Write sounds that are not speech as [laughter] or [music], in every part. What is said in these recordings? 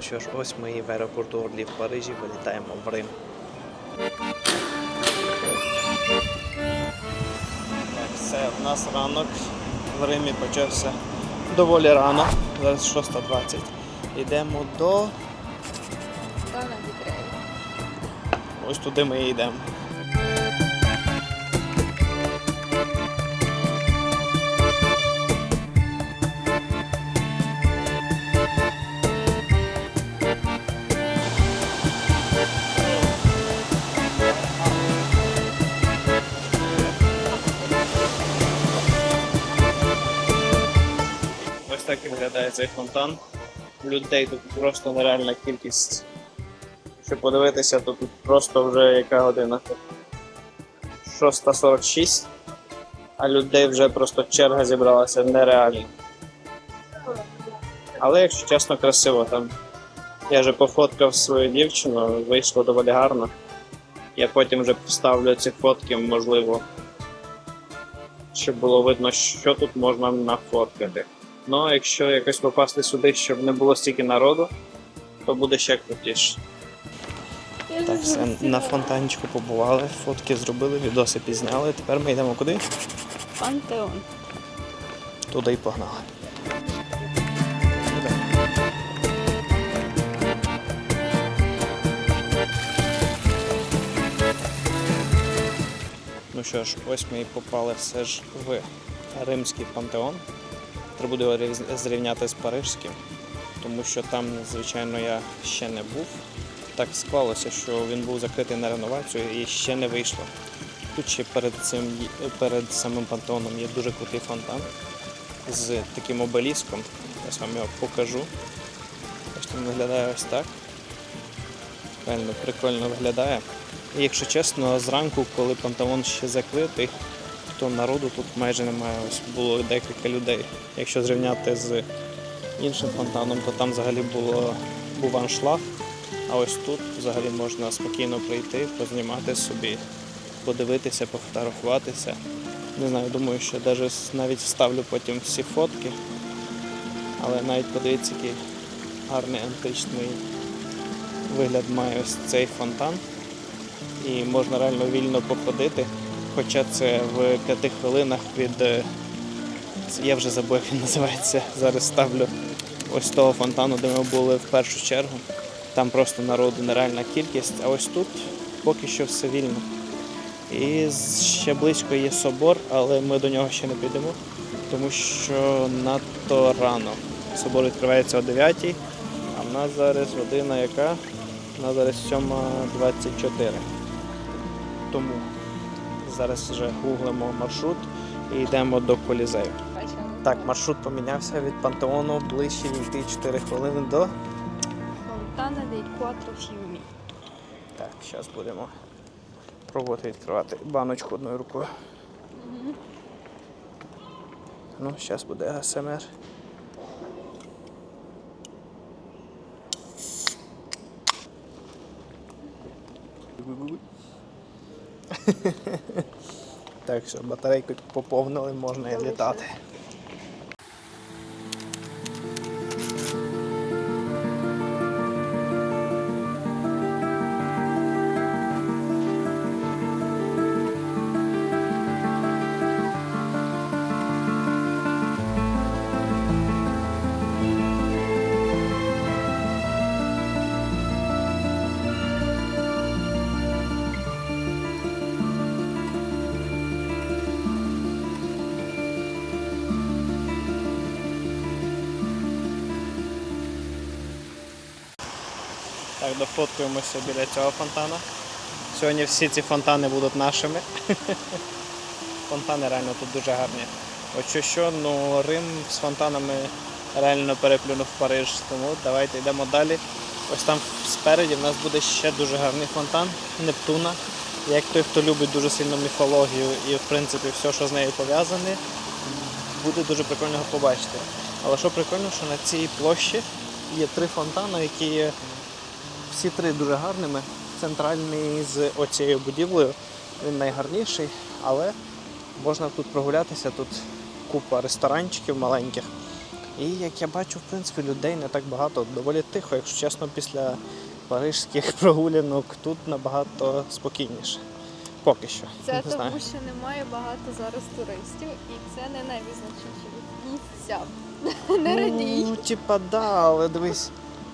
Ну що ж, ось ми і в аеропорту Орлі в Парижі вилітаємо в Рим. Все, у нас ранок в Римі почався доволі рано. Зараз 6.20. Йдемо до. Ось туди ми і йдемо. Так виглядає цей фонтан. Людей тут просто нереальна кількість. Щоб подивитися, то тут просто вже яка година? 6.46, а людей вже просто черга зібралася нереально. Але, якщо чесно, красиво там. Я вже пофоткав свою дівчину, вийшло доволі гарно. Я потім вже поставлю ці фотки, можливо, щоб було видно, що тут можна нафоткати. Ну, якщо якось попасти сюди, щоб не було стільки народу, то буде ще крутіше. Так, все, на фонтанчику побували, фотки зробили, відоси пізняли. Тепер ми йдемо куди? Пантеон. Туди й погнали. Ну що ж, ось ми і попали все ж в римський пантеон. Треба буде зрівняти з парижським, тому що там, звичайно, я ще не був. Так склалося, що він був закритий на реновацію і ще не вийшло. Тут ще перед цим перед самим пантеоном є дуже крутий фонтан з таким обеліском. Я вам його покажу. Бачите, він виглядає ось так. Реально прикольно виглядає. І якщо чесно, зранку, коли пантеон ще закритий, то народу тут майже немає. Ось було декілька людей. Якщо зрівняти з іншим фонтаном, то там взагалі було, був аншлаг. А ось тут взагалі можна спокійно прийти, познімати собі, подивитися, пофотографуватися. Не знаю, думаю, що навіть, навіть вставлю потім всі фотки. Але навіть подивіться, який гарний античний вигляд має ось цей фонтан. І можна реально вільно походити. Хоча це в п'яти хвилинах від. е, Я вже забув, як він називається. Зараз ставлю ось того фонтану, де ми були в першу чергу. Там просто народу нереальна кількість, а ось тут поки що все вільно. І ще близько є собор, але ми до нього ще не підемо, тому що надто рано. Собор відкривається о 9, а в нас зараз година яка? У нас зараз 7.24. Тому зараз вже гуглимо маршрут і йдемо до Колізею. Так, маршрут помінявся від пантеону ближче йти 4 хвилини до. Фонтана dei Quattro Fiumi. Так, зараз будемо пробувати відкривати баночку одною рукою. Ну, зараз буде АСМР. [laughs] Так, що батарейку поповнили, можна і літати. Так, дофоткуємося біля цього фонтана. Сьогодні всі ці фонтани будуть нашими. [laughs] Фонтани реально тут дуже гарні. От що ну Рим з фонтанами реально переплюнув Париж, тому давайте йдемо далі. Ось там спереді в нас буде ще дуже гарний фонтан Нептуна. Як той, хто любить дуже сильно міфологію і в принципі все, що з нею пов'язане, буде дуже прикольно його побачити. Але що прикольно, що на цій площі є три фонтани, які всі три дуже гарними. Центральний з оцією будівлею, він найгарніший, але можна тут прогулятися, тут купа ресторанчиків маленьких. І як я бачу, в принципі, людей не так багато, доволі тихо, якщо чесно, після парижських [laughs] прогулянок тут набагато спокійніше. Поки що. Це не тому, знаю. що немає багато зараз туристів, і це не найвизначніші місця. [laughs] Не радій. Ну, типа, да, але дивись,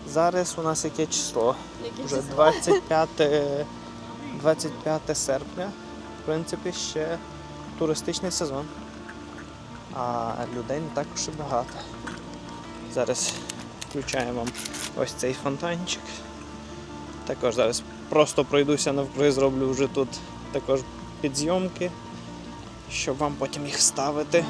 зараз у нас яке число? Які Вже числа? 25, 25 серпня. В принципі, ще туристичний сезон. А людей не так уж і багато. Зараз включаємо вам ось цей фонтанчик. Також зараз просто пройдуся навкруги, зроблю вже тут також підзйомки, щоб вам потім їх вставити.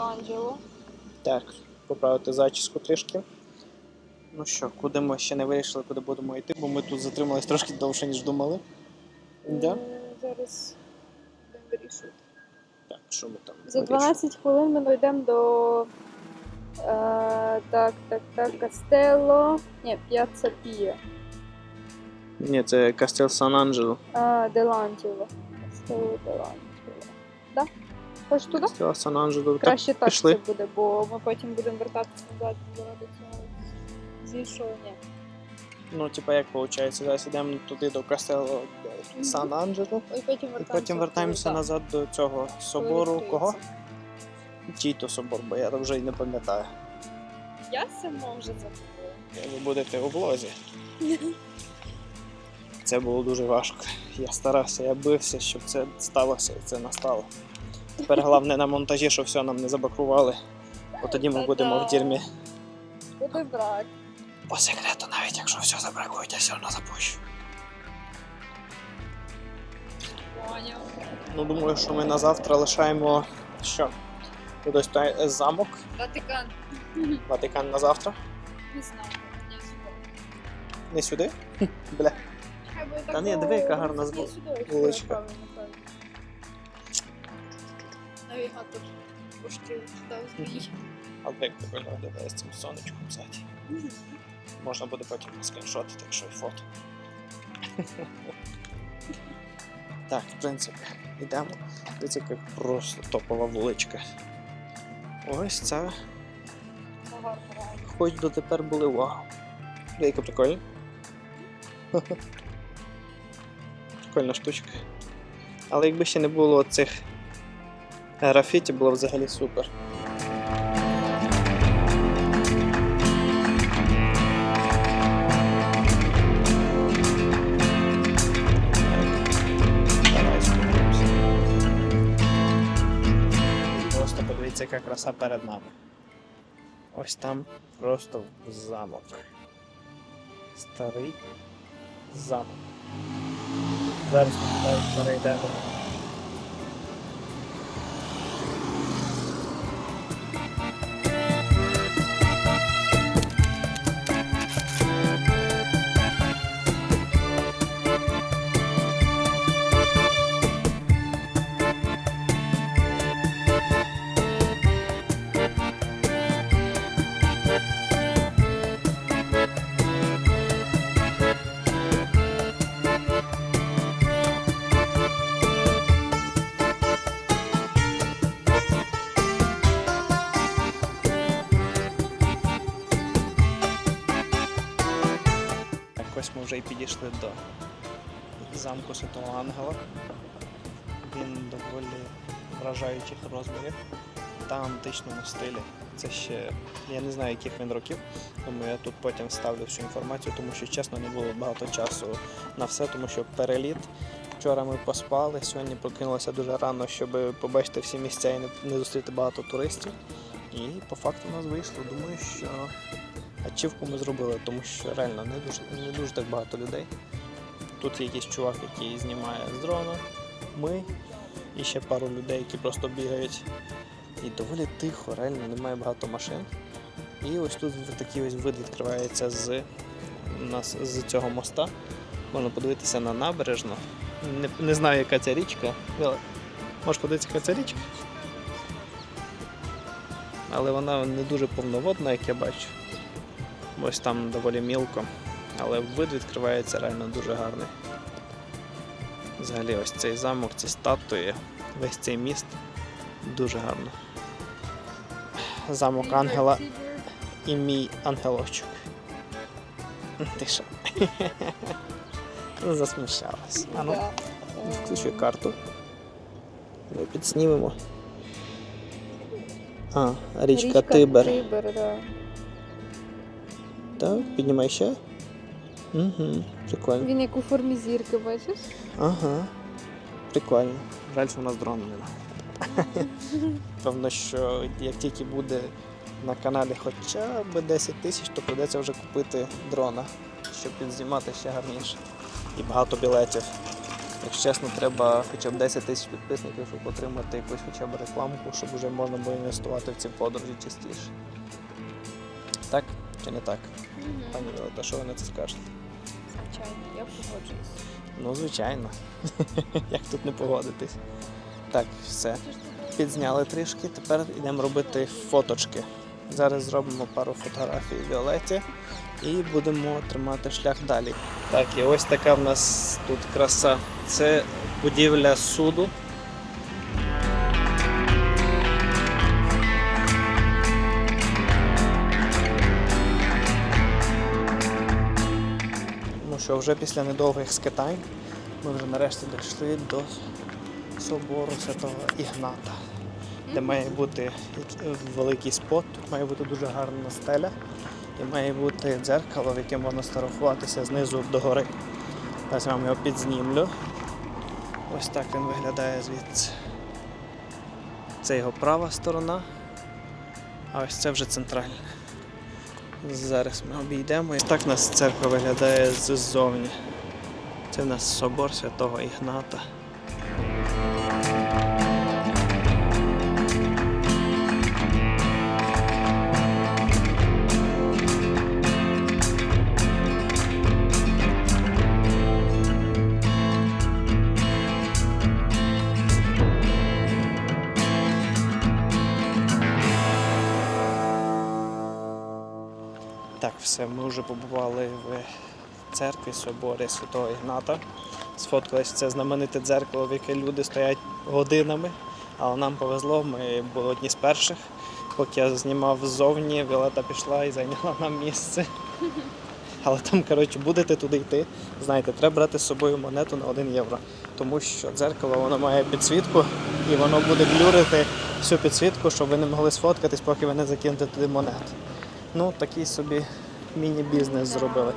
Санто-Анджело. Так, поправити зачіску трішки. Ну що, куди ми ще не вирішили, куди будемо йти, бо ми тут затримались трошки довше, ніж думали. Да? Е, Зараз будемо вирішувати. Так, що ми там? За вирішили? 12 хвилин ми дійдемо до. Е, так, так, так, Кастелло. Ні, П'яцца Пія. Ні, це Кастел Сан-Анджело. Делантіло. Кастелло Делантіло. Да? Хочеш туди? Кастел Сан-Анджело. Краще так пішли. це буде, бо ми потім будемо вертатися назад заради цього зійшов. Ні. ну, типа, як виходить, зараз йдемо туди до Кастелу Сан-Анджело. І потім І вертаємося. потім вертаємося коли- назад до цього собору. відкриється. Кого? Чий то собор, бо я вже й не пам'ятаю. Я сама вже забула. Ви будете у влозі. [laughs] Це було дуже важко. Я старався, я бився, щоб це сталося і це настало. Тепер головне на монтажі, щоб все нам не забакували. Бо тоді ми будемо в тюрмі. Буде брак. По секрету, навіть якщо все забракують, я все одно запущу. Ну, думаю, що ми на завтра лишаємо що? Тут ось той е, замок, Ватикан. Ватикан на завтра. Не знаю. Ні, сюди. Не сюди? Бля. Та ні, диви, яка гарна вуличка. Навігатор трошки дав змій. А як прикольно виглядає з цим сонечком ззаді. Можна буде потім скріншотити, якщо і фото. так, в принципі, йдемо. Дивіться, як просто топова вуличка. Ось це. Хоч дотепер були вау. Деяка прикольна. Прикольна штучка. Але якби ще не було цих графіті, було взагалі супер. Просто подивіться, яка краса перед нами. Ось там просто замок. Старий замок. Зараз ми перейдемо. Вже і підійшли до замку Святого Ангела. Він доволі вражаючих розмірів та античному стилі. Це ще я не знаю, яких він років, тому я тут потім вставлю всю інформацію, тому що чесно не було багато часу на все, тому що переліт. Вчора ми поспали, сьогодні прокинулося дуже рано, щоб побачити всі місця і не зустріти багато туристів. І по факту у нас вийшло. Думаю, що ачівку ми зробили, тому що реально не дуже, не дуже так багато людей. Тут є якийсь чувак, який знімає з дрона, ми і ще пару людей, які просто бігають. І доволі тихо, реально немає багато машин. І ось тут такий ось вид відкривається з нас з цього моста можна подивитися на набережну. Не, не знаю, яка ця річка. Можеш подивитися, яка це річка? Але вона не дуже повноводна, як я бачу. Ось там доволі мілко. Але вид відкривається реально дуже гарний. Взагалі, ось цей замок, ці статуї, весь цей міст дуже гарно. Замок ангела і мій ангелочок. Ти що? [laughs] Засмущалась. А ну, включи карту. Ми підснімемо. А, річка, Тибер. Тибер, да. Так, піднімай ще. Угу, прикольно. Він як у формі зірки, бачиш? Ага. Прикольно. Жаль, що у нас [laughs] дрона нема. Певно, що як тільки буде на каналі хоча б 10 тисяч, то прийдеться вже купити дрона, щоб підзнімати ще гарніше. І багато білетів. Якщо чесно, треба хоча б 10 тисяч підписників, щоб отримати якусь хоча б рекламку, щоб вже можна було інвестувати в ці подорожі частіше. Так чи не так? Пані Віолета, що ви на це скажете? Звичайно, я погоджуюсь. Ну, звичайно. [laughs] Як тут не погодитись? Так, все. Підзняли трішки, тепер йдемо робити фоточки. Зараз зробимо пару фотографій Віолеті і будемо тримати шлях далі. Так, і ось така в нас тут краса. Це будівля суду. Вже після недовгих скитань ми вже нарешті дійшли до собору Святого Ігната, де має бути великий спот, тут має бути дуже гарна стеля і має бути дзеркало, в яке можна сфотографуватися знизу до гори. Зараз я вам його підзнімлю. Ось так він виглядає звідси. Це його права сторона, а ось це вже центральна. Зараз ми обійдемо. І так нас церква виглядає ззовні. Це в нас собор святого Ігната. Так, все, ми вже побували в церкві соборі Святого Ігната. Сфоткалися це знамените дзеркало, в яке люди стоять годинами. Але нам повезло, ми були одні з перших. Поки я знімав ззовні, Віолета пішла і зайняла нам місце. Але там, коротше, будете туди йти. Знаєте, треба брати з собою монету на 1 євро. Тому що дзеркало воно має підсвітку і воно буде блюрити всю підсвітку, щоб ви не могли сфоткатись, поки ви не закинете туди монет. Ну, такий собі міні-бізнес зробили.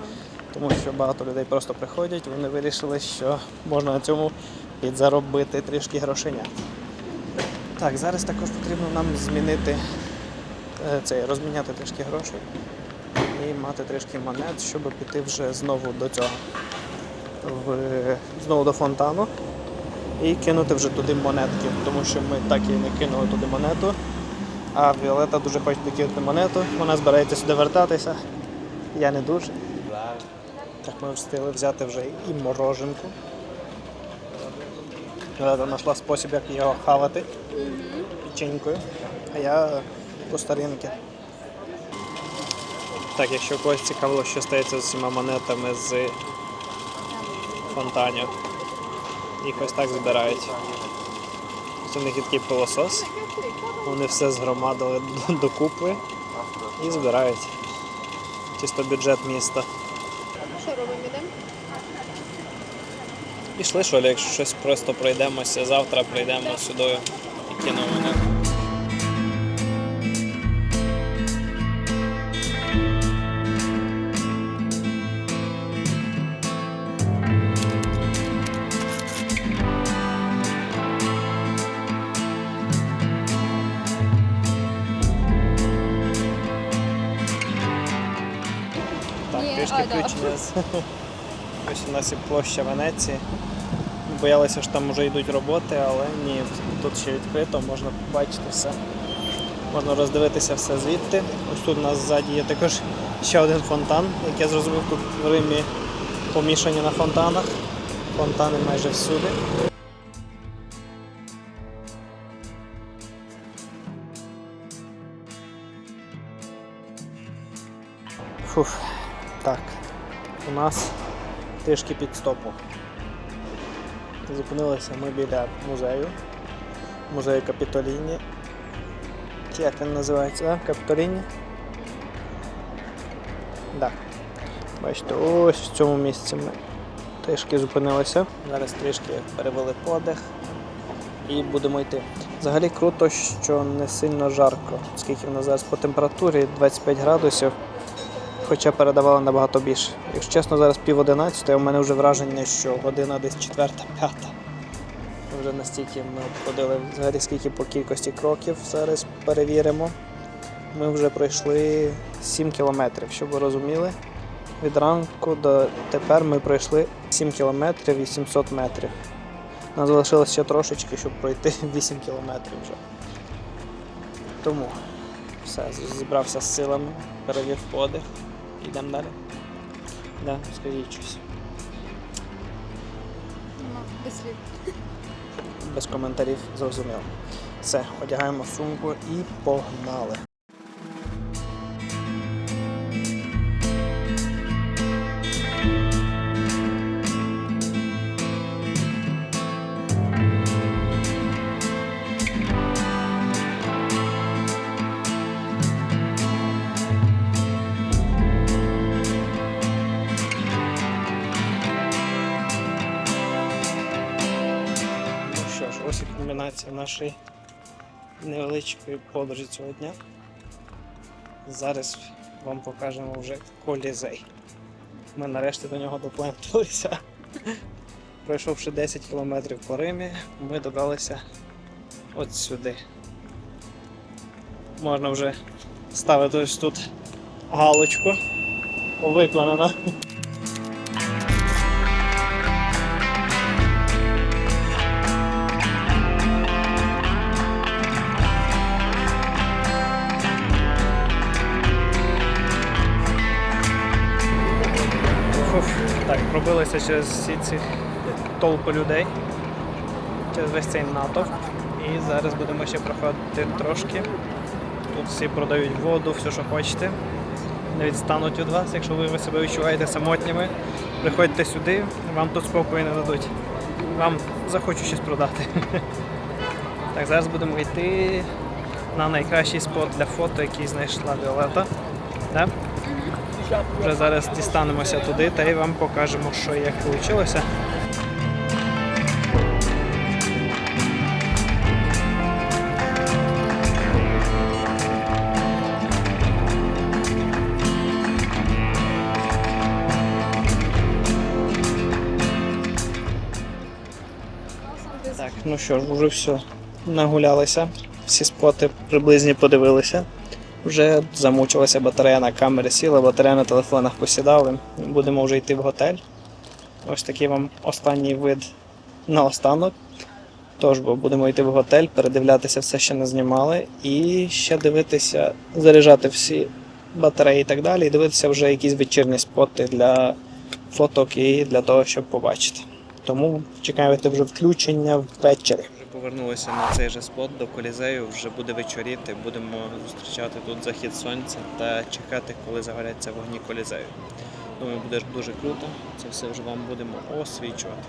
Тому що багато людей просто приходять, вони вирішили, що можна на цьому підзаробити трішки грошенят. Так, зараз також потрібно нам змінити е, цей, розміняти трішки грошей і мати трішки монет, щоб піти вже знову до цього. В, знову до фонтану і кинути вже туди монетки, тому що ми так і не кинули туди монету. А Віолета дуже хоче докинути монету, вона збирається сюди вертатися. Я не дуже. Так ми встигли взяти вже і мороженку. Віолета знайшла спосіб, як його хавати печенькою, а я по старинки. Так, якщо когось цікавило, що стається з усіма монетами з фонтанів, їх ось так збирають. У них є такий пилосос. Вони все згромадили докупи і збирають. Чисто бюджет міста. Що робимо, йдемо? Пішли, що якщо щось просто пройдемося, завтра прийдемо сюди і кинемо монету. Трішки з- [laughs] Ось у нас і площа Венеції. Боялися, що там вже йдуть роботи, але ні, тут ще відкрито, можна побачити все. Можна роздивитися все звідти. Ось тут у нас ззаді є також Ще один фонтан, як я зрозумів, тут в Римі помішані на фонтанах. Фонтани майже всюди. Фуф. У нас трішки під стопу. Зупинилися ми біля музею. Музею Капітоліні. Як він називається? Капітоліні? Так. Бачите, ось в цьому місці ми трішки зупинилися. Зараз трішки перевели подих і будемо йти. Взагалі круто, що не сильно жарко, оскільки в нас зараз по температурі 25 градусів, хоча передавали набагато більше. Якщо чесно, зараз пів одинадцятої, у мене вже враження, що година десь четверта, п'ята. Вже настільки ми обходили взагалі скільки по кількості кроків зараз перевіримо. Ми вже пройшли 7 кілометрів, щоб ви розуміли. Від ранку до тепер ми пройшли 7 кілометрів і 700 метрів. Нам залишилося ще трошечки, щоб пройти [laughs] 8 кілометрів вже. Тому все, зібрався з силами, перевів подих. Йдемо далі. Да, скажіть щось. Без слів. Без коментарів зрозуміло. Все, одягаємо сумку і погнали. Кульмінація нашої невеличкої подорожі цього дня. Зараз вам покажемо вже колізей. Ми нарешті до нього допленталися. [laughs] Пройшовши 10 кілометрів по Римі, ми добралися от сюди. Можна вже ставити ось тут галочку. Виконано. Пробилися через всі ці толпи людей, через весь цей натовп. І зараз будемо ще проходити трошки. Тут всі продають воду, все, що хочете. Не відстануть від вас, якщо ви себе відчуваєте самотніми. Приходьте сюди, вам тут спокою не дадуть. Вам захочуть щось продати. [laughs] Так, зараз будемо йти на найкращий спот для фото, який знайшла Віолета. Да? Вже зараз дістанемося туди та й вам покажемо, що як вийшло. Ну що ж, вже все. Нагулялися. Всі споти приблизні подивилися. Вже замучилася батарея на камері сіла, батарея на телефонах посідали. Будемо вже йти в готель. Ось такий вам останній вид на останок. Тож, бо будемо йти в готель, передивлятися все, що не знімали, і ще дивитися, заряджати всі батареї і так далі, і дивитися вже якісь вечірні споти для фоток і для того, щоб побачити. Тому чекаєте вже включення ввечері. Повернулися на цей же спот до колізею. Вже буде вечоріти. Будемо зустрічати тут захід сонця та чекати, коли загоряться вогні колізею. Думаю, буде дуже круто. Це все вже вам будемо освічувати.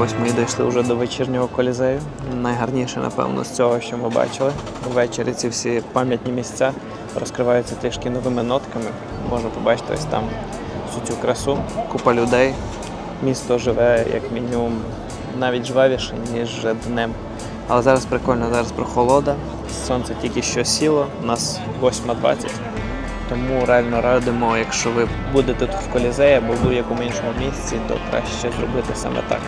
Ось ми і дійшли вже до вечірнього колізею. Найгарніше, напевно, з цього, що ми бачили. Ввечері ці всі пам'ятні місця розкриваються трішки новими нотками. Можна побачити ось там всю цю красу. Купа людей. Місто живе як мінімум навіть жвавіше, ніж днем. Але зараз прикольно, зараз прохолода. Сонце тільки що сіло, у нас 8.20. Тому реально радимо, якщо ви будете тут в колізеї або в будь-якому іншому місці, то краще зробити саме так.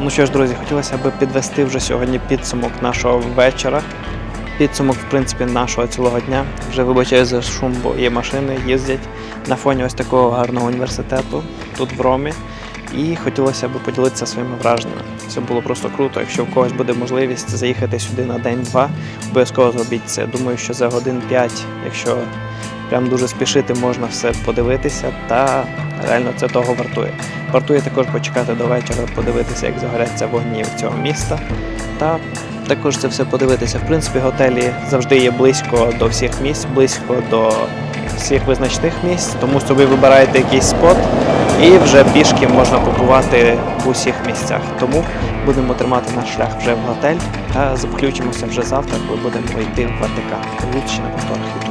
Ну що ж, друзі, хотілося б підвести вже сьогодні підсумок нашого вечора. Підсумок, в принципі, нашого цілого дня. Вже вибачаю за шум, бо є машини, їздять на фоні ось такого гарного університету тут в Ромі. І хотілося б поділитися своїми враженнями. Це було просто круто. Якщо в когось буде можливість заїхати сюди на день-два, обов'язково зробіть це. Думаю, що за годин 5, якщо прям дуже спішити, можна все подивитися, та реально це того вартує. Вартує також почекати до вечора, подивитися, як загоряться вогні цього міста. Та також це все подивитися. В принципі, готелі завжди є близько до всіх місць, близько до всіх визначних місць, тому собі вибираєте якийсь спот і вже пішки можна побувати в усіх місцях. Тому будемо тримати наш шлях вже в готель та включимося вже завтра, коли будемо йти в Ватикан. Дивіться на повторах.